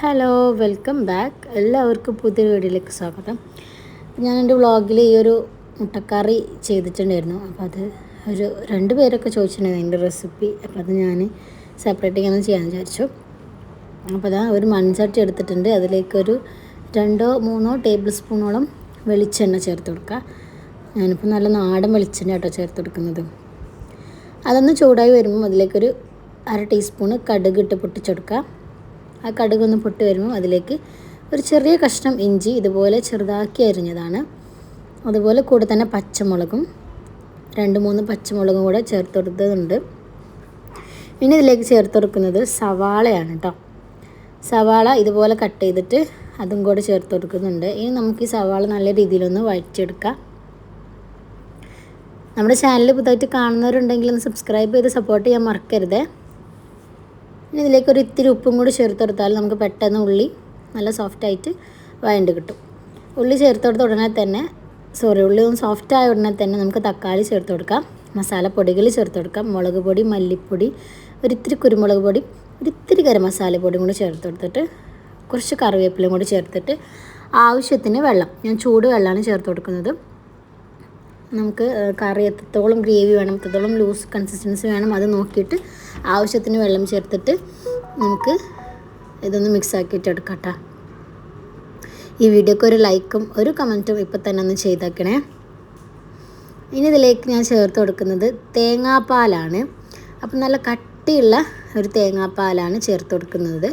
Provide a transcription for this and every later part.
Hello welcome back എല്ലാവർക്കും പുതിയ വീഡിയോയിലേക്ക് സ്വാഗതം. ഞാൻ എന്റെ വ്ളോഗിൽ ഈ ഒരു മുട്ടക്കറി ചെയ്തിട്ടുണ്ടായിരുന്നു. അപ്പോൾ അത് ഒരു രണ്ട് പേരൊക്കെ ചോദിച്ചിട്ടുണ്ടായിരുന്നു എന്റെ റെസിപ്പി. അപ്പോൾ അത് ഞാൻ സെപ്പറേറ്റ് ഇങ്ങനെ ചെയ്യാമെന്ന് വിചാരിച്ചു. അപ്പോൾ അതാ ഒരു മൺചട്ടി എടുത്തിട്ടുണ്ട്. അതിലേക്കൊരു രണ്ടോ മൂന്നോ ടേബിൾ സ്പൂണോളം വെളിച്ചെണ്ണ ചേർത്ത് കൊടുക്കുക. ഞാനിപ്പോൾ നല്ല നാടൻ വെളിച്ചെണ്ണ കേട്ടോ ചേർത്ത് കൊടുക്കുന്നത്. അതൊന്ന് ചൂടായി വരുമ്പോൾ അതിലേക്കൊരു അര ടീസ്പൂണ് കടുക് ഇട്ട് പൊട്ടിച്ചെടുക്കുക. ആ കടുകൊന്ന് പൊട്ടി വരുമ്പോൾ അതിലേക്ക് ഒരു ചെറിയ കഷ്ണം ഇഞ്ചി ഇതുപോലെ ചെറുതാക്കി അരിഞ്ഞതാണ്. അതുപോലെ കൂടെ തന്നെ പച്ചമുളകും രണ്ട് മൂന്ന് പച്ചമുളകും കൂടെ ചേർത്തെടുത്തതുണ്ട്. പിന്നെ ഇതിലേക്ക് ചേർത്തെടുക്കുന്നത് സവാളയാണ് കേട്ടോ സവാള ഇതുപോലെ കട്ട് ചെയ്തിട്ട് അതും കൂടെ ചേർത്ത് കൊടുക്കുന്നുണ്ട് ഇനി നമുക്ക് ഈ സവാള നല്ല രീതിയിലൊന്ന് വഴിച്ചെടുക്കാം നമ്മുടെ ചാനൽ പുതുതായിട്ട് കാണുന്നവരുണ്ടെങ്കിൽ ഒന്ന് സബ്സ്ക്രൈബ് ചെയ്ത് സപ്പോർട്ട് ചെയ്യാൻ മറക്കരുത്. ഇനി ഇതിലേക്ക് ഒരു ഇത്തിരി ഉപ്പും കൂടി ചേർത്ത് കൊടുത്താൽ നമുക്ക് പെട്ടെന്ന് ഉള്ളി നല്ല സോഫ്റ്റായിട്ട് വഴണ്ട് കിട്ടും. ഉള്ളി ചേർത്ത് കൊടുത്ത ഉടനെ തന്നെ സോറി ഉള്ളി ഒന്ന് സോഫ്റ്റ് ആയ ഉടനെ തന്നെ നമുക്ക് തക്കാളി ചേർത്ത് കൊടുക്കാം. മസാലപ്പൊടികൾ ചേർത്ത് കൊടുക്കാം. മുളക് പൊടി മല്ലിപ്പൊടി ഒരിത്തിരി കുരുമുളക് പൊടി ഒരിത്തിരി ഗരം മസാലപ്പൊടിയും കൂടി ചേർത്ത് കൊടുത്തിട്ട് കുറച്ച് കറിവേപ്പിലയും കൂടി ചേർത്തിട്ട് ആവശ്യത്തിന് വെള്ളം ഞാൻ ചൂട് വെള്ളമാണ് ചേർത്ത് കൊടുക്കുന്നത്. നമുക്ക് കറി എത്രത്തോളം ഗ്രേവി വേണം എത്രത്തോളം ലൂസ് കൺസിസ്റ്റൻസി വേണം അത് നോക്കിയിട്ട് ആവശ്യത്തിന് വെള്ളം ചേർത്തിട്ട് നമുക്ക് ഇതൊന്ന് മിക്സ് ആക്കിയിട്ട് ഈ വീഡിയോക്ക് ഒരു ലൈക്കും ഒരു കമന്റും ഇപ്പം തന്നെ ഒന്ന് ചെയ്തേക്കണേ. ഇനി ഇതിലേക്ക് ഞാൻ ചേർത്ത് കൊടുക്കുന്നത് തേങ്ങാപ്പാലാണ്. അപ്പം നല്ല കട്ടിയുള്ള ഒരു തേങ്ങാപ്പാലാണ് ചേർത്ത് കൊടുക്കുന്നത്.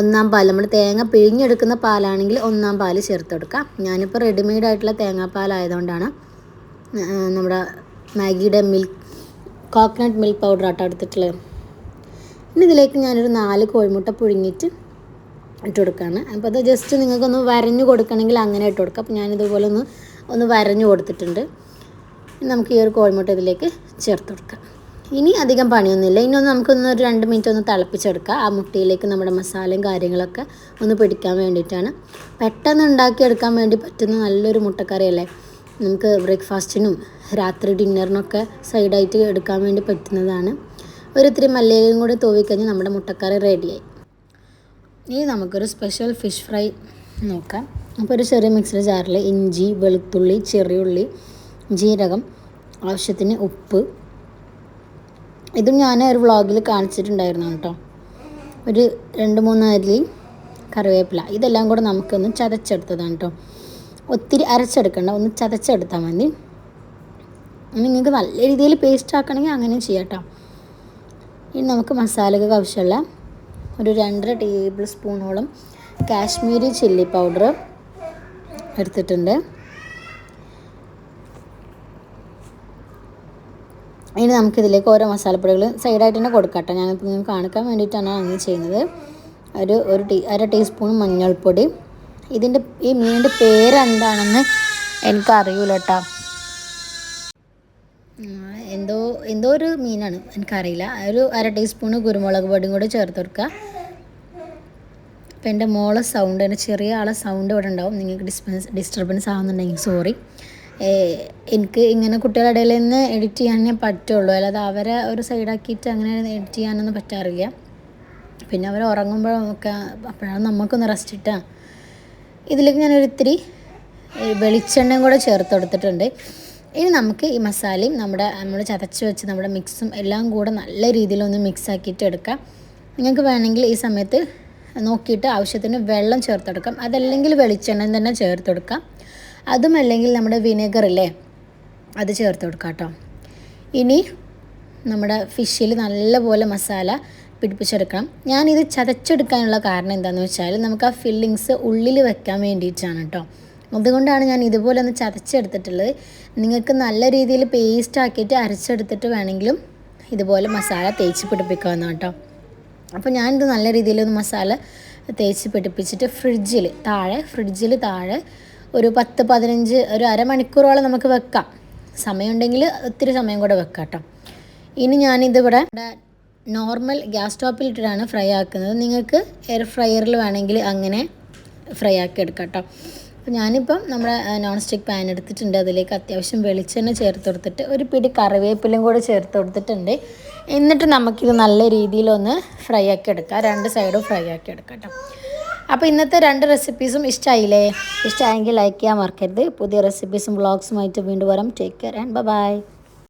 ഒന്നാം പാൽ നമ്മൾ തേങ്ങ പിഴിഞ്ഞെടുക്കുന്ന പാലാണെങ്കിൽ ഒന്നാം പാൽ ചേർത്ത് കൊടുക്കാം. ഞാനിപ്പോൾ റെഡിമെയ്ഡ് ആയിട്ടുള്ള തേങ്ങാപ്പാലായതുകൊണ്ടാണ് നമ്മുടെ മാഗിയുടെ മിൽക്ക് കോക്കനട്ട് മിൽക്ക് പൗഡർ ആട്ടോ എടുത്തിട്ടുള്ളത് ഇനി ഇതിലേക്ക് ഞാനൊരു നാല് കോഴിമുട്ട പുഴുങ്ങിയിട്ട് ഇട്ട് കൊടുക്കുകയാണ് അപ്പോൾ അത് ജസ്റ്റ് നിങ്ങൾക്കൊന്ന് വരഞ്ഞു കൊടുക്കണമെങ്കിൽ അങ്ങനെ ഇട്ട് കൊടുക്കാം അപ്പോൾ ഞാനിതുപോലെ ഒന്ന് ഒന്ന് വരഞ്ഞു കൊടുത്തിട്ടുണ്ട്. നമുക്ക് ഈ ഒരു കോഴിമുട്ട ഇതിലേക്ക് ചേർത്ത് കൊടുക്കാം. ഇനി അധികം പണിയൊന്നുമില്ല. ഇനി ഒന്ന് നമുക്കൊന്ന് ഒരു രണ്ട് മിനിറ്റ് ഒന്ന് തിളപ്പിച്ചെടുക്കാം. ആ മുട്ടയിലേക്ക് നമ്മുടെ മസാലയും കാര്യങ്ങളൊക്കെ ഒന്ന് പിടിക്കാൻ വേണ്ടിയിട്ടാണ്. പെട്ടെന്ന് ഉണ്ടാക്കിയെടുക്കാൻ വേണ്ടി പറ്റുന്ന നല്ലൊരു മുട്ടക്കറിയല്ലേ? നമുക്ക് ബ്രേക്ക്ഫാസ്റ്റിനും രാത്രി ഡിന്നറിനൊക്കെ സൈഡായിട്ട് എടുക്കാൻ വേണ്ടി പറ്റുന്നതാണ്. ഒരിത്തിരി മല്ലികയും കൂടെ തൂവിക്കഴിഞ്ഞ് നമ്മുടെ മുട്ടക്കറി റെഡിയായി. ഇനി നമുക്കൊരു സ്പെഷ്യൽ ഫിഷ് ഫ്രൈ നോക്കാം. അപ്പോൾ ഒരു ചെറിയ മിക്സഡ് ജാറിൽ ഇഞ്ചി വെളുത്തുള്ളി ചെറിയുള്ളി ജീരകം ആവശ്യത്തിന് ഉപ്പ്. ഇതും ഞാൻ ഒരു വ്ളോഗിൽ കാണിച്ചിട്ടുണ്ടായിരുന്നു കേട്ടോ. ഒരു രണ്ട് മൂന്ന് അരി കറിവേപ്പില. ഇതെല്ലാം കൂടെ നമുക്കൊന്ന് ചതച്ചെടുത്തതാണ് കേട്ടോ. ഒത്തിരി അരച്ചെടുക്കണ്ട ഒന്ന് ചതച്ചെടുത്താൽ മതി. നിങ്ങൾക്ക് നല്ല രീതിയിൽ പേസ്റ്റ് ആക്കണമെങ്കിൽ അങ്ങനെ ചെയ്യാം കേട്ടോ ഇനി നമുക്ക് മസാലയ്ക്ക് ആവശ്യമുള്ള ഒരു രണ്ടര ടേബിൾ സ്പൂണോളം കാശ്മീരി ചില്ലി പൗഡർ എടുത്തിട്ടുണ്ട്. ഇനി നമുക്കിതിലേക്ക് ഓരോ മസാലപ്പൊടികൾ സൈഡായിട്ട് തന്നെ കൊടുക്കാം കേട്ടോ ഞാനിപ്പോൾ നിങ്ങൾക്ക് കാണിക്കാൻ വേണ്ടിയിട്ടാണ് അങ്ങനെ ചെയ്യുന്നത്. ഒരു ഒരു ടീ അര ടീസ്പൂൺ മഞ്ഞൾപ്പൊടി ഇതിന്റെ ഈ മീനിന്റെ പേരെന്താണെന്ന് എനിക്കറിയൂല കേട്ടോ എന്തോ എന്തോ ഒരു മീനാണ് എനിക്കറിയില്ല. ഒരു അര ടീസ്പൂണ് കുരുമുളക് പൊടിയും കൂടി ചേർത്ത് കൊടുക്കുക അപ്പോൾ എന്റെ മോളെ സൗണ്ട് എന്റെ ചെറിയ ആളെ സൗണ്ട് ഇവിടെ ഉണ്ടാവും. നിങ്ങൾക്ക് ഡിസ്പെൻസ് ഡിസ്റ്റർബൻസ് ആവുന്നുണ്ടെങ്കിൽ സോറി എനിക്ക് ഇങ്ങനെ കുട്ടികളുടെ ഇടയിൽ നിന്ന് എഡിറ്റ് ചെയ്യാനേ പറ്റുള്ളൂ. അല്ലാതെ അവരെ ഒരു സൈഡാക്കിയിട്ട് അങ്ങനെ എഡിറ്റ് ചെയ്യാനൊന്നും പറ്റാറില്ല. പിന്നെ അവർ ഉറങ്ങുമ്പോഴൊക്കെ അപ്പോഴാണ് നമുക്കൊന്ന് റെസ്റ്റ് ഇട്ടാൽ ഇതിലേക്ക് ഞാൻ ഒരിത്തിരി വെളിച്ചെണ്ണയും കൂടെ ചേർത്ത് കൊടുത്തിട്ടുണ്ട്. ഇനി നമുക്ക് ഈ മസാലയും നമ്മുടെ നമ്മൾ ചതച്ച് വെച്ച് നമ്മുടെ മിക്സും എല്ലാം കൂടെ നല്ല രീതിയിലൊന്ന് മിക്സ് ആക്കിയിട്ട് എടുക്കാം. നിങ്ങൾക്ക് വേണമെങ്കിൽ ഈ സമയത്ത് നോക്കിയിട്ട് ആവശ്യത്തിന് വെള്ളം ചേർത്തെടുക്കാം അതല്ലെങ്കിൽ വെളിച്ചെണ്ണ തന്നെ ചേർത്തെടുക്കാം അതും അല്ലെങ്കിൽ നമ്മുടെ വിനെഗർ ഇല്ലേ അത് ചേർത്ത് കൊടുക്കാം കേട്ടോ. ഇനി നമ്മുടെ ഫിഷിൽ നല്ലപോലെ മസാല പിടിപ്പിച്ചെടുക്കണം. ഞാനിത് ചതച്ചെടുക്കാനുള്ള കാരണം എന്താണെന്ന് വെച്ചാൽ നമുക്ക് ആ ഫില്ലിങ്സ് ഉള്ളിൽ വെക്കാൻ വേണ്ടിയിട്ടാണ് കേട്ടോ അതുകൊണ്ടാണ് ഞാൻ ഇതുപോലെ ഒന്ന് ചതച്ചെടുത്തിട്ടുള്ളത്. നിങ്ങൾക്ക് നല്ല രീതിയിൽ പേസ്റ്റ് ആക്കിയിട്ട് അരച്ചെടുത്തിട്ട് വേണമെങ്കിലും ഇതുപോലെ മസാല തേച്ച് പിടിപ്പിക്കാവുന്ന കേട്ടോ അപ്പോൾ ഞാനിത് നല്ല രീതിയിലൊന്ന് മസാല തേച്ച് പിടിപ്പിച്ചിട്ട് ഫ്രിഡ്ജിൽ താഴെ ഫ്രിഡ്ജിൽ താഴെ ഒരു പത്ത് പതിനഞ്ച് ഒരു അരമണിക്കൂറോളം നമുക്ക് വെക്കാം. സമയമുണ്ടെങ്കിൽ ഒത്തിരി സമയം കൂടെ വെക്കാം കേട്ടോ ഇനി ഞാനിതിവിടെ നോർമൽ ഗ്യാസ് സ്റ്റോപ്പിലിട്ടിട്ടാണ് ഫ്രൈ ആക്കുന്നത്. നിങ്ങൾക്ക് എയർ ഫ്രയറിൽ വേണമെങ്കിൽ അങ്ങനെ ഫ്രൈ ആക്കി എടുക്കാം കേട്ടോ. അപ്പോൾ ഞാനിപ്പം നമ്മുടെ നോൺ സ്റ്റിക്ക് പാൻ എടുത്തിട്ടുണ്ട്. അതിലേക്ക് അത്യാവശ്യം വെളിച്ചെണ്ണ ചേർത്ത് കൊടുത്തിട്ട് ഒരു പിടി കറിവേപ്പിലും കൂടെ ചേർത്ത് കൊടുത്തിട്ടുണ്ട്. എന്നിട്ട് നമുക്കിത് നല്ല രീതിയിലൊന്ന് ഫ്രൈ ആക്കി എടുക്കാം. രണ്ട് സൈഡും ഫ്രൈ ആക്കി എടുക്കാം കേട്ടോ. അപ്പോൾ ഇന്നത്തെ രണ്ട് റെസിപ്പീസും ഇഷ്ടമായില്ലേ ഇഷ്ടമായെങ്കിൽ ലൈക്ക് ചെയ്യാൻ മറക്കരുത്. പുതിയ റെസിപ്പീസും വ്ളോഗ്സുമായിട്ട് വീണ്ടും വരാം. Take care and by